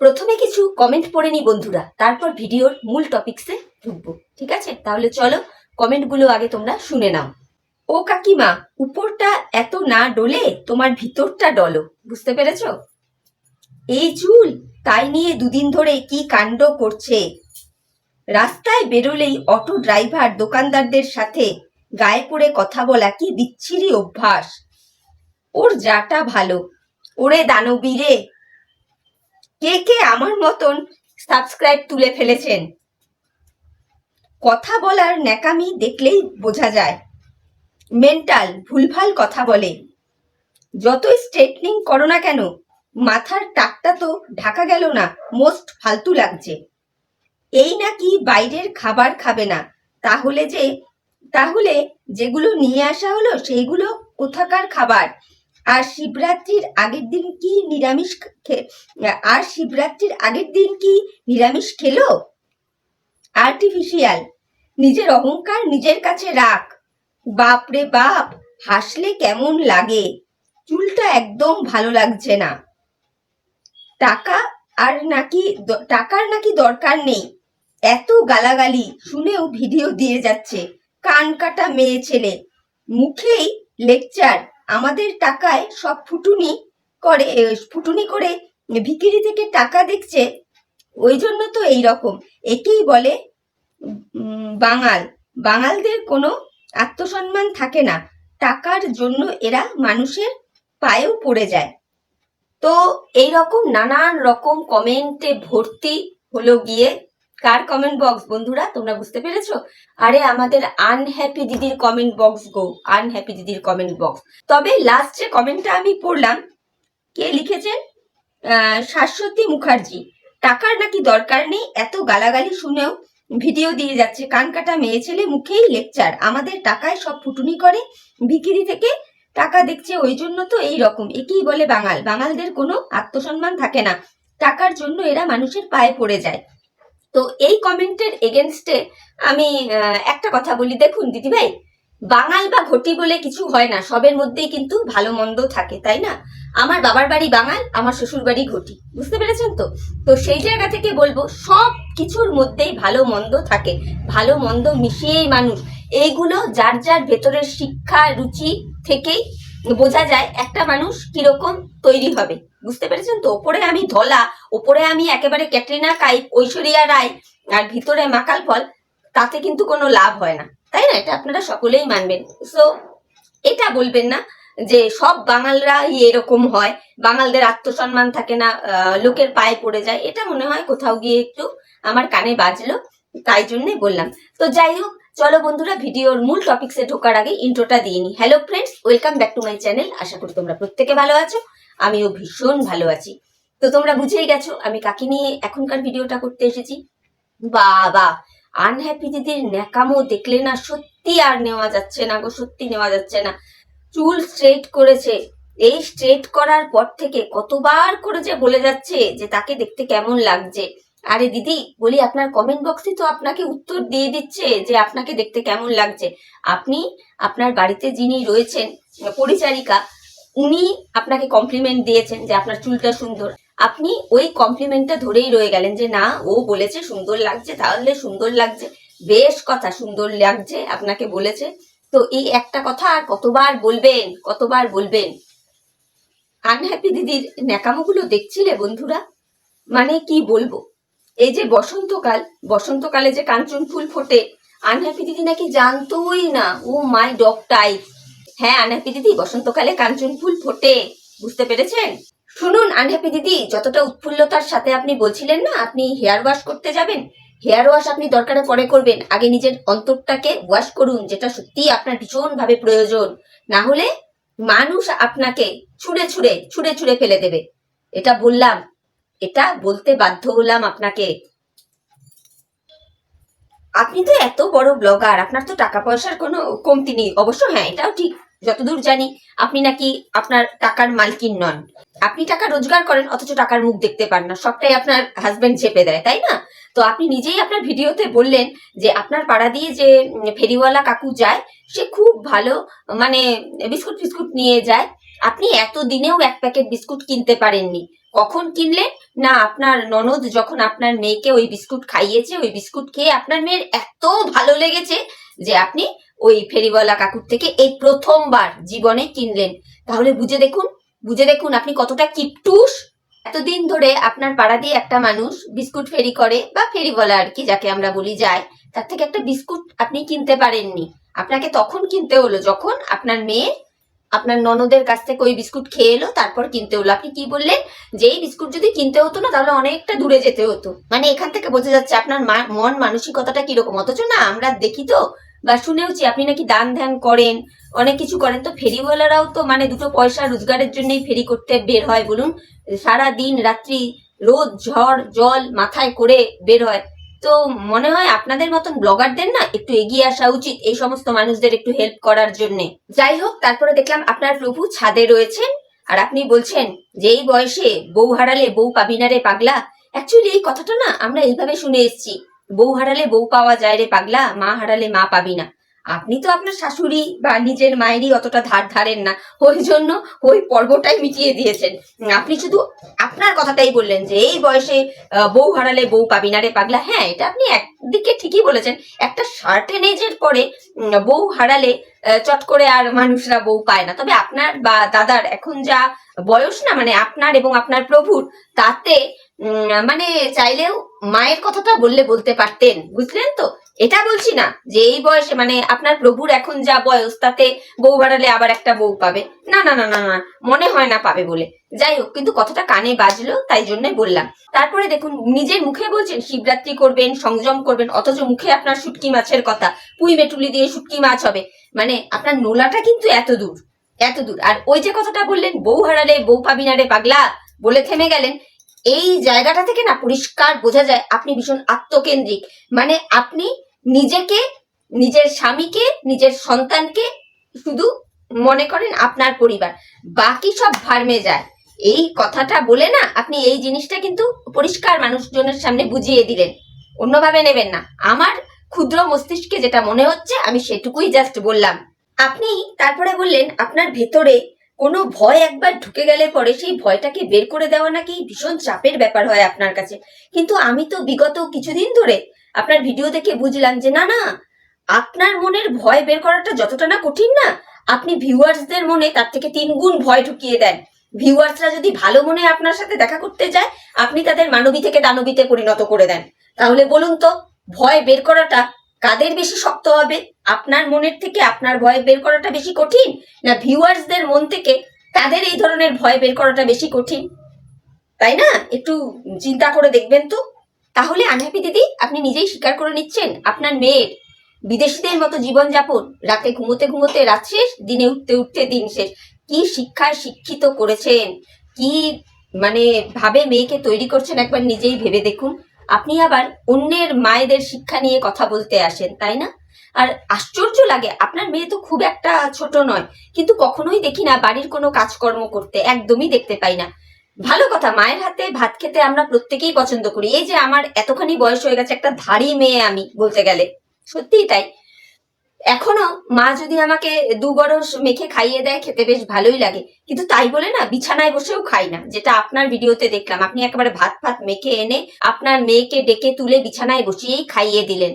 প্রথমে কিছু কমেন্ট পড়ে নি বন্ধুরা, তারপর ভিডিওর মূল টপিকসে ঢুকবো, ঠিক আছে? তাহলে চলো কমেন্টগুলো আগে তোমরা শুনে নাও। ও কাকিমা, উপরটা এত না ডলে, তোমার ভিতরটা ডলো, বুঝতে পেরেছ? এই চুল, তাই নিয়ে দুদিন ধরে কি কাণ্ড করছে? রাস্তায় বেরোলেই অটো ড্রাইভার দোকানদারদের সাথে গায়ে পড়ে কথা বলা কি বিচ্ছিরি অভ্যাস? ওর যাটা ভালো, ওরে দানবী রে কে কে আমার মতন সাবস্ক্রাইব তুলে ফেলেছেন? কথা বলার ন্যাকামি দেখলেই বোঝা যায়। মেন্টাল ভুলভাল কথা বলে। যতই স্ট্রেটনিং করো না কেন, মাথার টাকটা তো ঢাকা গেল না মোস্ট ফালতু লাগছে। এই নাকি বাইরের খাবার খাবে না, তাহলে যে, তাহলে যেগুলো নিয়ে আসা হলো সেইগুলো কোথাকার খাবার? আর শিবরাত্রির আগের দিন কি নিরামিষ আর শিবরাত্রির আগের দিন কি নিরামিষ খেলো? আর্টিফিশিয়াল নিজের অহংকার নিজের কাছে রাখ। বাপ রে বাপ, হাসলে কেমন লাগে? চুলটা একদম ভালো লাগছে না। টাকা আর নাকি টাকার নাকি দরকার নেই। এত গালাগালি, শুনেও ভিডিও দিয়ে যাচ্ছে। কান কাটা মেয়ে ছেলে। মুখেই লেকচার। আমাদের টাকায় সব ফুটুনি করে ফুটুনি করে ভিকিরি থেকে টাকা দেখছে, ওই জন্য তো এই রকম একেই বলে বাঙাল। বাঙালদের কোনো আত্মসম্মান থাকে না। টাকার জন্য এরা মানুষের পায়েও পড়ে যায়। তো এই রকম নানান রকম কমেন্টে ভর্তি হলো গিয়ে কার কমেন্ট বক্স বন্ধুরা? তোমরা বুঝতে পেরেছ? আরে, আমাদের আনহ্যাপি দিদির কমেন্ট বক্স গো আনহ্যাপি দিদির কমেন্ট বক্স তবে লাস্ট যে কমেন্টটা আমি পড়লাম, কে লিখেছেন? শাশ্বতী মুখার্জি। টাকার নাকি দরকার নেই? এত গালাগালি শুনেও ভিডিও দিয়ে যাচ্ছে। কান কাটা মেয়ে ছেলে মুখেই লেকচার আমাদের টাকায় সব ফুটুনি করে ভিকিরি থেকে টাকা দেখছে, ওই জন্য তো এই রকম। একেই বলে বাঙাল। বাঙালদের কোনো আত্মসম্মান থাকে না। টাকার জন্য এরা মানুষের পায়ে পড়ে যায়। তো এই কমেন্টের এগেনস্টে আমি একটা কথা বলি। দেখুন, দিদিভাই, বাঙাল বা ঘটি বলে কিছু হয় না, সবের মধ্যেই কিন্তু ভালো মন্দ থাকে, তাই না? আমার বাবার বাড়ি বাঙাল, আমার শ্বশুর বাড়ি ঘটি বুঝতে পেরেছেন তো? তো সেই জায়গা থেকে বলব, সব কিছুর মধ্যেই ভালো মন্দ থাকে, ভালো মন্দ মিশিয়েই মানুষ। এইগুলো যার যার ভেতরের শিক্ষা, রুচি থেকেই বোঝা যায় একটা মানুষ কীরকম তৈরি হবে। বুঝতে পেরেছেন তো? ওপরে আমি ধলা, ওপরে আমি একেবারে ক্যাটরিনা, কাইফ, ঐশ্বরিয়া রায় আর ভিতরে মাকাল ফল তাতে কিন্তু কোনো লাভ হয় না। তাই না? এটা আপনারা সকলেই মানবেন। সো এটা বলবেন না যে সব বাঙালরাই এরকম হয়। বাঙালদের আত্মসম্মান থাকে না লোকের পায়ে পড়ে যায়। এটা মনে হয় কোথাও গিয়ে একটু আমার কানে বাজলো, তাই জন্যে বললাম। তো যাই হোক, চলো বন্ধুরা, ভিডিওর মূল টপিক্সে ঢোকার আগে ইন্ট্রোটা দিয়ে নি hello friends welcome back to my channel আশা করি তোমরা প্রত্যেকে ভালো আছো। আমিও ভীষণ ভালো আছি। তো তোমরা বুঝেই গেছো, আমি কাকে নিয়ে এখনকার ভিডিওটা করতে এসেছি? বাবা আনহ্যাপি দিদির ন্যাকামো দেখলে না সত্যি আর নেওয়া যাচ্ছে না গো, সত্যি নেওয়া যাচ্ছে না। চুল স্ট্রেট করেছে। এই স্ট্রেট করার পর থেকে কতবার করে যে বলে যাচ্ছে যে তাকে দেখতে কেমন লাগছে। আরে দিদি, বলি আপনার কমেন্ট বক্সে তো আপনাকে উত্তর দিয়ে দিচ্ছে যে আপনাকে দেখতে কেমন লাগছে। আপনি আপনার বাড়িতে যিনি রয়েছেন, পরিচারিকা উনি আপনাকে কমপ্লিমেন্ট দিয়েছেন যে আপনার চুলটা সুন্দর। আপনি ওই কমপ্লিমেন্টটা ধরেই রয়ে গেলেন যে, না, ও বলেছে সুন্দর লাগছে, তাহলে সুন্দর লাগছে। বেশ কথা, সুন্দর লাগছে আপনাকে বলেছে। তো এই একটা কথা আর কতবার বলবেন কতবার বলবেন? আনহ্যাপি দিদির ন্যাকামোগুলো দেখছিলে বন্ধুরা? মানে কি বলব? এই যে বসন্তকাল, বসন্তকালে যে কাঞ্চন ফুল ফোটে আনহ্যাপি দিদি নাকি জানতোই না। Oh my dog type. হ্যাঁ আনহ্যাপি দিদি, বসন্তকালে কাঞ্চন ফুল ফোটে। বুঝতে পেরেছেন? শুনুন, আনহ্যাপি দিদি, যতটা উৎফুল্লতার সাথে আপনি বলছিলেন না, আপনি হেয়ার ওয়াশ করতে যাবেন। হেয়ার ওয়াশ আপনি দরকারে পরে করবেন। আগে নিজের অন্তরটাকে ওয়াশ করুন, যেটা সত্যি আপনার ভীষণভাবে প্রয়োজন। না হলে মানুষ আপনাকে ছুঁড়ে ছুঁড়ে ছুঁড়ে ছুঁড়ে ফেলে দেবে। এটা বললাম। এটা বলতে বাধ্য হলাম আপনাকে। আপনি তো এত বড় ব্লগার, আপনার তো টাকা পয়সার কোনো কমতি নেই। অবশ্য হ্যাঁ এটাও ঠিক। যতদূর জানি, আপনি নাকি আপনার টাকার মালকিন নন। আপনি টাকা রোজগার করেন, অথচ টাকার মুখ দেখতে পান না। সবটাই আপনার হাজবেন্ড চেপে দেয়, তাই না? তো আপনি নিজেই আপনার ভিডিওতে বললেন যে আপনার পাড়া দিয়ে যে ফেরিওয়ালা কাকু যায়, সে খুব ভালো মানে বিস্কুট ফিস্কুট নিয়ে যায়। আপনি এত দিনেও এক প্যাকেট বিস্কুট কিনতে পারেননি। কখন কিনলেন? না, আপনার ননদ যখন আপনার মেয়েকে ওই বিস্কুট খাইয়েছে, ওই বিস্কুট খেয়ে আপনার মেয়ের এত ভালো লেগেছে যে আপনি ওই ফেরিওয়ালা কাকুর থেকে এই প্রথমবার জীবনে কিনলেন। তাহলে বুঝে দেখুন বুঝে দেখুন আপনি কতটা কিপটুস। এতদিন ধরে আপনার পাড়া দিয়ে একটা মানুষ বিস্কুট ফেরি করে, বা ফেরিওয়ালা আর কি যাকে আমরা বলি যায়, তার থেকে একটা বিস্কুট আপনি কিনতে পারেননি। আপনাকে তখন কিনতে হলো যখন আপনার মেয়ে আপনার ননদের কাছ থেকে ওই বিস্কুট খেয়ে এলো, তারপর কিনতে হলো। আপনি কি বললেন? যে এই বিস্কুট যদি কিনতে হতো না, তাহলে অনেকটা দূরে যেতে হতো। মানে এখান থেকে বোঝা যাচ্ছে আপনার মন মানসিকতাটা কীরকম? অথচ না, আমরা দেখি তো বা শুনেওছি আপনি নাকি দান ধ্যান করেন, অনেক কিছু করেন। তো ফেরিওয়ালারাও তো মানে দুটো পয়সা রোজগারের জন্যই ফেরি করতে বের হয় বলুন। সারা দিন রাত্রি, রোদ, ঝড়, জল মাথায় করে বের হয়। তো মনে হয় আপনাদের মতন ব্লগারদের না একটু এগিয়ে আসা উচিত এই সমস্ত মানুষদের একটু হেল্প করার জন্য। যাই হোক, তারপরে দেখলাম আপনার প্রভু ছাদে রয়েছেন। আর আপনি বলছেন যে এই বয়সে বউ হারালে বউ পাবি না রে পাগলা। অ্যাকচুয়ালি এই কথাটা না আমরা এইভাবে শুনে এসেছি। বউ হারালে বউ পাওয়া যায় রে পাগলা, মা হারালে মা পাবি না। আপনি তো আপনার শাশুড়ি বা নিজের মায়েরই অতটা ধার ধারেন না, ওই জন্য ওই পর্বটাই মিটিয়ে দিয়েছেন। আপনি শুধু আপনার কথাটাই বললেন যে, এই বয়সে বউ হারালে বউ পাবি না রে পাগলা। হ্যাঁ এটা আপনি একদিকে ঠিকই বলেছেন। একটা সার্টেন এজের পরে বউ হারালে চট করে আর মানুষরা বউ পায় না। তবে আপনার বা দাদার এখন যা বয়স না মানে আপনার এবং আপনার প্রভুর, তাতে মানে চাইলেও মায়ের কথাটা বললে বলতে পারতেন, বুঝলেন তো? এটা বলছি না যে এই বয়সে মানে আপনার প্রভুর এখন যা বয়স, তাতে বউ হারালে আবার একটা বউ পাবে। না না না না না, মনে হয় না পাবে বলে। যাই হোক, কিন্তু কথাটা কানে বাজলো, তাই জন্যই বললাম। তারপরে দেখুন, নিজের মুখে বলছেন, শিবরাত্রি করবেন, সংযম করবেন, অথচ মুখে আপনার শুটকি মাছের কথা। পুঁই মেটুলি দিয়ে শুটকি মাছ হবে। মানে আপনার নোলাটা কিন্তু এত দূর এত দূর। আর ওই যে কথাটা বললেন, বউ হারালে বউ পাবি না রে পাগলা, বলে থেমে গেলেন। এই জায়গাটা থেকে না পরিষ্কার বোঝা যায় আপনি ভীষণ আত্মকেন্দ্রিক। মানে আপনি নিজেকে, নিজের স্বামীকে, নিজের সন্তানকে শুধু মনে করেন আপনার পরিবার। বাকি সব ভার্মে যায়। এই কথাটা বলে না আপনি এই জিনিসটা কিন্তু পরিষ্কার মানুষজনের সামনে বুঝিয়ে দিলেন। অন্যভাবে নেবেন না। আমার ক্ষুদ্র মস্তিষ্কে যেটা মনে হচ্ছে আমি সেটুকুই জাস্ট বললাম। আপনি তারপরে বললেন আপনার ভেতরে কোনো ভয় একবার ঢুকে গেলে পরে সেই ভয়টাকে বের করে দেওয়া নাকি ভীষণ চাপের ব্যাপার হয় আপনার কাছে। কিন্তু আমি তো বিগত কিছুদিন ধরে আপনার ভিডিও দেখে বুঝলাম যে না না, আপনার মনের ভয় বের করাটা যতটা না কঠিন না, আপনি ভিউয়ার্সদের মনে তার থেকে তিন গুণ ভয় ঢুকিয়ে দেন। ভিউয়ার্সরা যদি ভালো মনে আপনার সাথে দেখা করতে যায়, আপনি তাদের মানবী থেকে দানবীতে পরিণত করে দেন। তাহলে বলুন তো, ভয় বের করাটা কাদের বেশি শক্ত হবে? আপনার মনের থেকে আপনার ভয় বের করাটা বেশি কঠিন? না ভিউয়ার্সদের মন থেকে তাদের এই ধরনের ভয় বের করাটা বেশি কঠিন? তাই না? একটু চিন্তা করে দেখবেন তো। তাহলে আনহ্যাপি দিদি, আপনি নিজেই স্বীকার করে নিচ্ছেন আপনার মেয়ের বিদেশিদের মতো জীবনযাপন। রাতে ঘুমোতে ঘুমোতে রাত শেষ, দিনে উঠতে উঠতে দিন শেষ। কি শিক্ষায় শিক্ষিত করেছেন? কি মানে ভাবে মেয়েকে তৈরি করছেন একবার নিজেই ভেবে দেখুন। আপনি আবার অন্যের মায়েদের শিক্ষা নিয়ে কথা বলতে আসেন, তাই না? আর আশ্চর্য লাগে, আপনার মেয়ে তো খুব একটা ছোট নয়, কিন্তু কখনোই দেখি না বাড়ির কোনো কাজকর্ম করতে, একদমই দেখতে পাই না। ভালো কথা, মায়ের হাতে ভাত খেতে আমরা প্রত্যেকেই পছন্দ করি। এই যে আমার এতখানি বয়স হয়ে গেছে, একটা ধারী মেয়ে আমি বলতে গেলে। সত্যিই তাই। এখনও মা যদি আমাকে দু গরস মেখে খাইয়ে দেয়, খেতে বেশ ভালোই লাগে। কিন্তু তাই বলে না, বিছানায় বসেও খাই না, যেটা আপনার ভিডিওতে দেখলাম। আপনি একেবারে ভাত ফাত মেখে এনে আপনার মেয়েকে ডেকে তুলে বিছানায় বসিয়েই খাইয়ে দিলেন।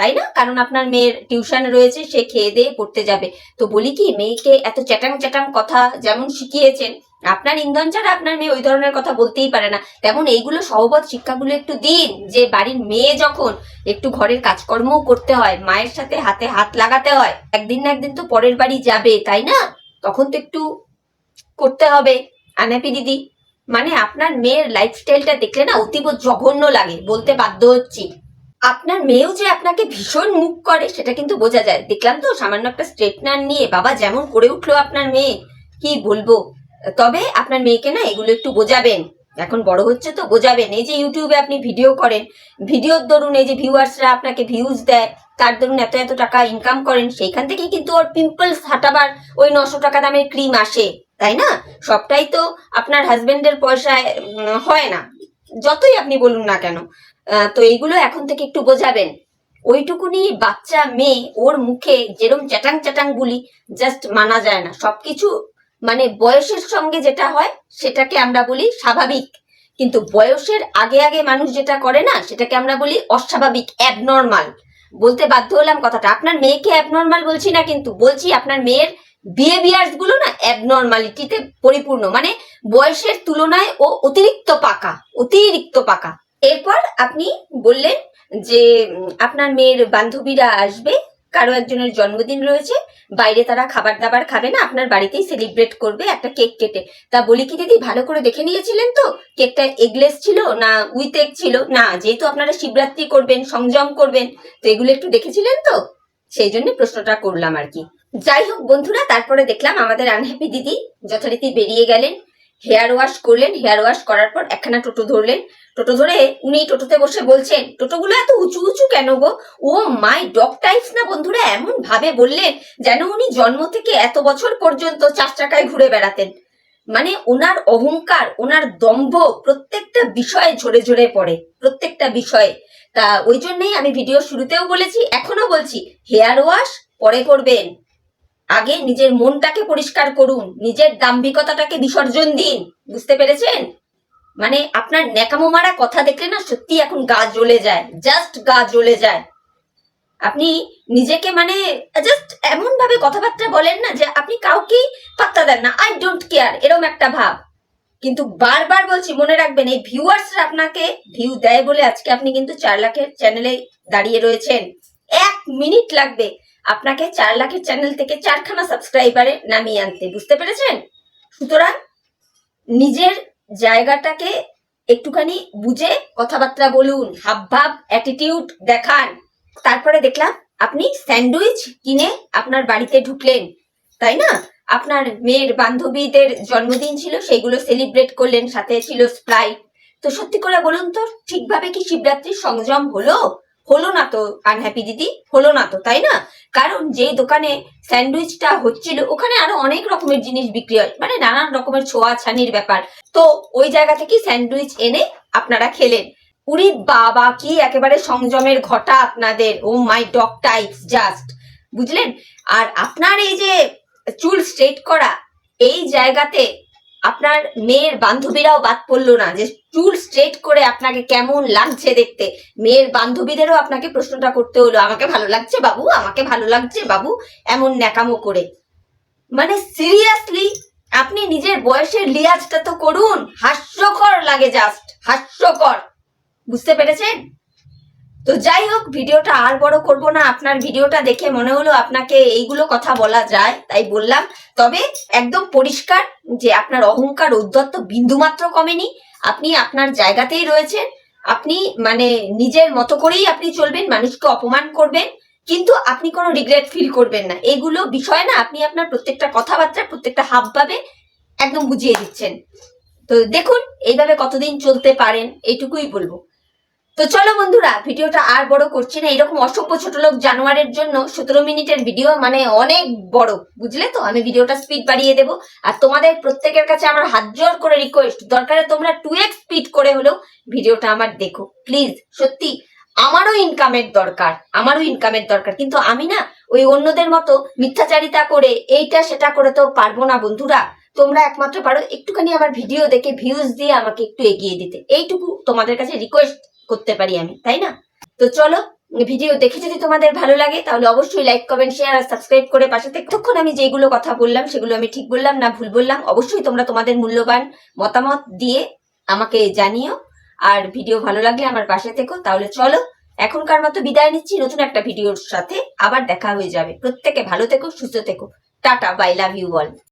তাই না? কারণ আপনার মেয়ের টিউশন রয়েছে, সে খেয়ে দিয়ে পড়তে যাবে। তো বলি কি, মেয়েকে এত চ্যাটাং চ্যাটাং কথা যেমন শিখিয়েছেন, আপনার ইন্ধন ছাড়া আপনার মেয়ে ওই ধরনের কথা বলতেই পারে না। তেমন এইগুলো সহবত শিক্ষাগুলো একটু দিন, যে বাড়ির মেয়ে যখন একটু ঘরের কাজকর্মও করতে হয়, মায়ের সাথে হাতে হাত লাগাতে হয়, একদিন না একদিন তো পরের বাড়ি যাবে, তাই না? তখন তো একটু করতে হবে। আনাপি দিদি মানে আপনার মেয়ের লাইফস্টাইলটা দেখলে না অতীব জঘন্য লাগে, বলতে বাধ্য হচ্ছি। আপনার মেয়েও যে আপনাকে ভীষণ মুখ করে, সেটা কিন্তু বোঝা যায়। দেখলাম তো, সামান্য একটা স্ট্রেটনার নিয়ে, বাবা যেমন করে উঠল আপনার মেয়ে, কি বলব? তবে আপনার মেয়েকে না, এগুলো একটু বোঝাবেন। এখন বড় হচ্ছে তো, বোঝাবেন। এই যে ইউটিউবে আপনি ভিডিও করেন ভিডিওর দরুন এই যে ভিউয়ার্সরা আপনাকে ভিউজ দেয়, তার দরুন এত এত টাকা ইনকাম করেন, সেইখান থেকেই কিন্তু ওর পিম্পলস হাঁটাবার ওই নশো টাকা দামের ক্রিম আসে, তাই না? সবটাই তো আপনার হাজবেন্ডের পয়সায় হয় না। যতই আপনি বলুন না কেন তো এইগুলো এখন থেকে একটু বোঝাবেন। ওইটুকুনি বাচ্চা মেয়ে, ওর মুখে যেরম চ্যাটাং চ্যাটাং বলি জাস্ট মানা যায় না। সবকিছু মানে বয়সের সঙ্গে যেটা হয়, সেটাকে আমরা বলি স্বাভাবিক। কিন্তু বয়সের আগে আগে মানুষ যেটা করে না, সেটাকে আমরা বলি অস্বাভাবিক অ্যাবনর্মাল বলতে বাধ্য হলাম কথাটা। আপনার মেয়েকে অ্যাবনর্মাল বলছি না কিন্তু, বলছি আপনার মেয়ের বিহেভিয়ার্সগুলো না অ্যাবনর্মালিটিতে পরিপূর্ণ। মানে বয়সের তুলনায় ও অতিরিক্ত পাকা অতিরিক্ত পাকা। এরপর আপনি বললেন যে আপনার মেয়ের বান্ধবীরা আসবে, কারও একজনের জন্মদিন রয়েছে, বাইরে তারা খাবার দাবার খাবে না, আপনার বাড়িতেই সেলিব্রেট করবে একটা কেক কেটে। তা বলি কি দিদি, ভালো করে দেখে নিয়েছিলেন তো? কেকটা এগলেস ছিল না উইথ এগ ছিল? না, যেহেতু আপনারা শিবরাত্রি করবেন, সংযম করবেন, তো এগুলো একটু দেখেছিলেন তো? সেই জন্য প্রশ্নটা করলাম আর কি। যাই হোক বন্ধুরা, তারপরে দেখলাম আমাদের আনহ্যাপি দিদি, যথারীতি বেরিয়ে গেলেন। হেয়ার ওয়াশ করলেন, হেয়ার ওয়াশ করার পর একখানা টোটো ধরলেন। টোটো ধরে উনি টোটোতে বসে বলছেন, টোটোগুলো এত উঁচু উঁচু কেন গো? ও মাই ডগ টাইপস না বন্ধুরা, এমন ভাবে বললেন যেন উনি জন্ম থেকে এত বছর পর্যন্ত চার চাকায় ঘুরে বেড়াতেন। মানে ওনার অহংকার, ওনার দম্ভ প্রত্যেকটা বিষয়ে ঝরে ঝরে পড়ে, প্রত্যেকটা বিষয়ে। তা ওই জন্যই আমি ভিডিও শুরুতেও বলেছি এখনও বলছি, হেয়ার ওয়াশ পরে করবেন। আগে নিজের মনটাকে পরিষ্কার করুন, নিজের দাম্ভিকতাটাকে বিসর্জন দিন, বুঝতে পেরেছেন? মানে আপনার ন্যাকামো মারা কথা দেখলে না সত্যি এখন গা জ্বলে যায় জাস্ট গা জ্বলে যায়। আপনি নিজেকে মানে জাস্ট এমন ভাবে কথাবার্তা বলেন না যে আপনি কাউকেই পাত্তা দেন না আই ডোন্ট কেয়ার এরম একটা ভাব। কিন্তু বারবার বলছি, মনে রাখবেন, এই ভিউয়ার্সরা আপনাকে ভিউ দেয় বলে আজকে আপনি কিন্তু চার লাখের চ্যানেলে দাঁড়িয়ে রয়েছেন। এক মিনিট লাগবে। আপনাকে চার লাখের চ্যানেল থেকে চারখানা সাবস্ক্রাইবারে নামিয়ে আনতে, বুঝতে পেরেছেন? সুতরাং নিজের জায়গাটাকে একটুখানি বুঝে কথাবার্তা বলুন, হাবভাব অ্যাটিটিউড দেখান। তারপরে দেখলাম আপনি স্যান্ডউইচ কিনে আপনার বাড়িতে ঢুকলেন, তাই না? আপনার মেয়ের বান্ধবীদের জন্মদিন ছিল সেইগুলো সেলিব্রেট করলেন, সাথে ছিল স্প্রাইট তো সত্যি করে বলুন তো, ঠিকভাবে কি শিবরাত্রির সংযম হলো? হলো না তো আনহ্যাপি দিদি, হলো না তো, তাই না? কারণ যে দোকানে স্যান্ডউইচটা হচ্ছিল, ওখানে আরও অনেক রকমের জিনিস বিক্রি হয় মানে নানান রকমের ছোঁয়া ছানির ব্যাপার। তো ওই জায়গা থেকে স্যান্ডউইচ এনে আপনারা খেলেন। উরি বাবা, কি একেবারে সংযমের ঘটা আপনাদের। ও মাই ডগ টাইপস জাস্ট বুঝলেন? আর আপনার এই যে চুল স্ট্রেট করা, এই জায়গাতে আপনার মেয়ের বান্ধবীরাও বাদ পড়ল না যে চুল স্ট্রেট করে আপনাকে কেমন লাগছে দেখতে। মেয়ের বান্ধবীদেরও আপনাকে প্রশ্নটা করতে হলো, আমাকে ভালো লাগছে বাবু? আমাকে ভালো লাগছে বাবু? এমন ন্যাকামো করে। মানে সিরিয়াসলি আপনি নিজের বয়সের লিয়াজটা তো করুন। হাস্যকর লাগে জাস্ট হাস্যকর। বুঝতে পেরেছেন? তো যাই হোক, ভিডিওটা আর বড় করব না। আপনার ভিডিওটা দেখে মনে হলো আপনাকে এইগুলো কথা বলা যায়, তাই বললাম। তবে একদম পরিষ্কার যে আপনার অহংকার উদ্ধত্ত বিন্দুমাত্র কমেনি। আপনি আপনার জায়গাতেই রয়েছেন। আপনি মানে নিজের মতো করেই আপনি চলবেন, মানুষকে অপমান করবেন, কিন্তু আপনি কোনো রিগ্রেট ফিল করবেন না। এগুলো বিষয় না, আপনি আপনার প্রত্যেকটা কথাবার্তা প্রত্যেকটা হাবভাবে একদম বুঝিয়ে দিচ্ছেন। তো দেখুন, এইভাবে কতদিন চলতে পারেন, এইটুকুই বলব। তো চলো বন্ধুরা, ভিডিওটা আর বড় করছি না। এরকম অসভ্য ছোট লোক জানোয়ারের জন্য সতেরো মিনিটের ভিডিও মানে অনেক বড়, বুঝলে তো? আমি ভিডিওটা স্পিড বাড়িয়ে দেবো। আর তোমাদের প্রত্যেকের কাছে আমার হাত জোর করে রিকোয়েস্ট দরকারে তোমরা টু এক্স স্পিড করে হলেও ভিডিওটা আমার দেখো। প্লিজ সত্যি, আমারও ইনকামের দরকার, আমারও ইনকামের দরকার। কিন্তু আমি না, ওই অন্যদের মতো মিথ্যাচারিতা করে, এইটা সেটা করে তো পারব না বন্ধুরা। তোমরা একমাত্র পারো একটুখানি আমার ভিডিও দেখে ভিউজ দিয়ে আমাকে একটু এগিয়ে দিতে। এইটুকু তোমাদের কাছে রিকোয়েস্ট করতে পারি আমি, তাই না? তো চলো, ভিডিও দেখে যদি তোমাদের ভালো লাগে, তাহলে অবশ্যই লাইক কমেন্ট শেয়ার আর সাবস্ক্রাইব করে পাশে তখন আমি যেগুলো কথা বললাম, সেগুলো আমি ঠিক বললাম, না ভুল বললাম, অবশ্যই তোমরা তোমাদের মূল্যবান মতামত দিয়ে আমাকে জানিও। আর ভিডিও ভালো লাগলে আমার পাশে থেকো, তাহলে চলো, এখনকার মতো বিদায় নিচ্ছি, নতুন একটা ভিডিওর সাথে আবার দেখা হয়ে যাবে। প্রত্যেকে ভালো থেকো, সুস্থ থেকো। Tata bye love you all